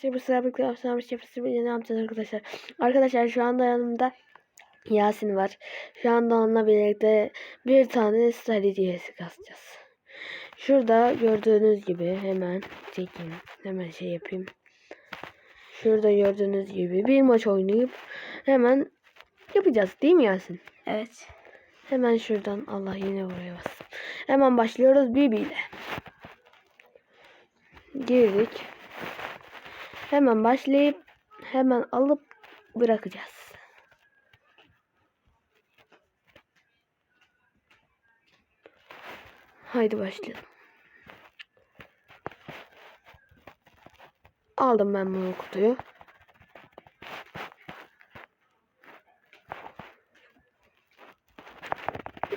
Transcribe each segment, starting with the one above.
Şimdi sıra bir kıyafetlermiş yapısı ne yapacağız arkadaşlar. Arkadaşlar şu anda yanımda Yasin var. Şu anda onunla birlikte bir tane star hediyesi kasacağız. Şurada gördüğünüz gibi hemen çekeyim. Hemen şey yapayım. Şurada gördüğünüz gibi bir maç oynayıp hemen yapacağız değil mi Yasin? Evet. Hemen şuradan Allah yine buraya bastım. Hemen başlıyoruz Bibi ile. Girdik. Hemen başlayıp hemen alıp bırakacağız. Haydi başlayalım. Aldım ben bunu kutuyu.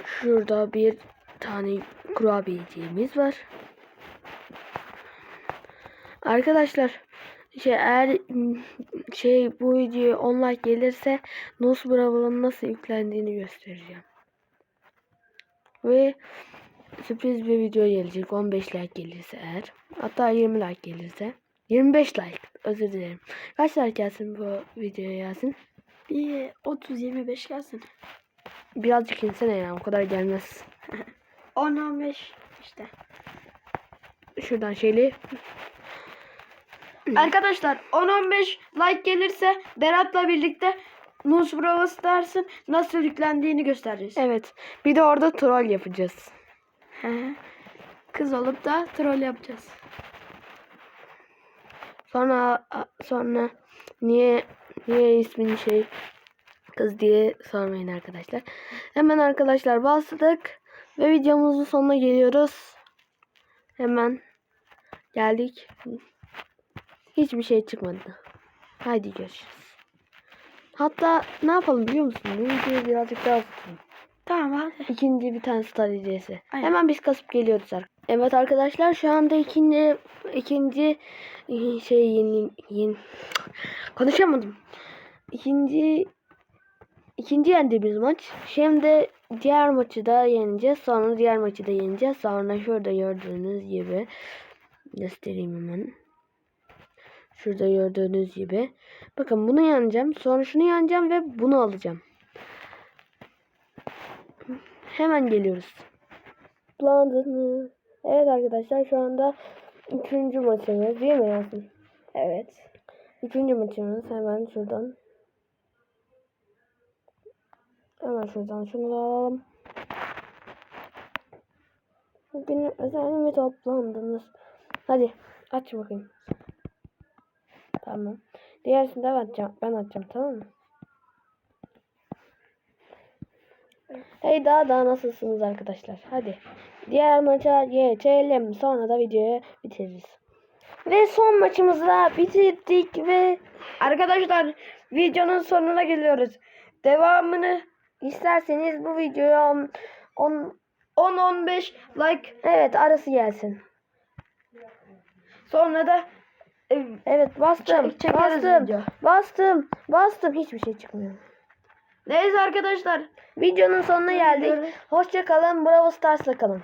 Şurada bir tane kurabiyeciğimiz var. Arkadaşlar şey eğer şey bu video 10 like gelirse Nos Bravo'nun nasıl yüklendiğini göstereceğim. Ve sürpriz bir video gelecek 15 like gelirse eğer. Hatta 20 like gelirse. 25 like özür dilerim. Kaç like gelsin bu videoya Yasin? Bir 30-25 gelsin. Birazcık insene ya o kadar gelmez. 10-15 işte. Şuradan şeyli Arkadaşlar 10-15 like gelirse Berat'la birlikte Nus Bravo Stars'ın nasıl yüklendiğini göstereceğiz. Evet. Bir de orada troll yapacağız. Kız olup da troll yapacağız. Sonra sonra niye niye ismini şey kız diye sormayın arkadaşlar. Hemen arkadaşlar bastık ve videomuzun sonuna geliyoruz. Hemen geldik. Hiçbir şey çıkmadı. Haydi görüşürüz. Hatta ne yapalım biliyor musun? Bu videoyu birazcık daha tutalım. Tamam hadi. İkinci bir tane star hediyesi. Aynen. Hemen biz kasıp geliyoruz. ar- Evet arkadaşlar şu anda ikinci ikinci şey yeni, yeni konuşamadım. İkinci ikinci yendiğimiz maç. Şimdi diğer maçı da yeneceğiz. Sonra diğer maçı da yeneceğiz. Sonra şurada gördüğünüz gibi göstereyim hemen. Şurada gördüğünüz gibi. Bakın bunu yeneceğim. Sonra şunu yeneceğim ve bunu alacağım. Hemen geliyoruz. Planladınız. Evet arkadaşlar şu anda üçüncü maçımız değil mi Yasin? Evet. Üçüncü maçımız hemen şuradan. Hemen şuradan şunu da alalım. Bugün özel mi toplandınız? Hadi aç bakayım. Tamam. Diğerisini de atacağım. Ben atacağım tamam mı? Hey daha daha nasılsınız arkadaşlar? Hadi. Diğer maça geçelim. Sonra da videoyu bitiririz. Ve son maçımızı da bitirdik ve Arkadaşlar videonun sonuna geliyoruz. Devamını isterseniz bu videoya 10 10-15 like evet arası gelsin. sonra da Evet bastım. Çek- bastım. video. Bastım. Bastım. Hiçbir şey çıkmıyor. neyse arkadaşlar Videonun sonuna geldik. Hoşça kalın. Bravo Stars'la kalın.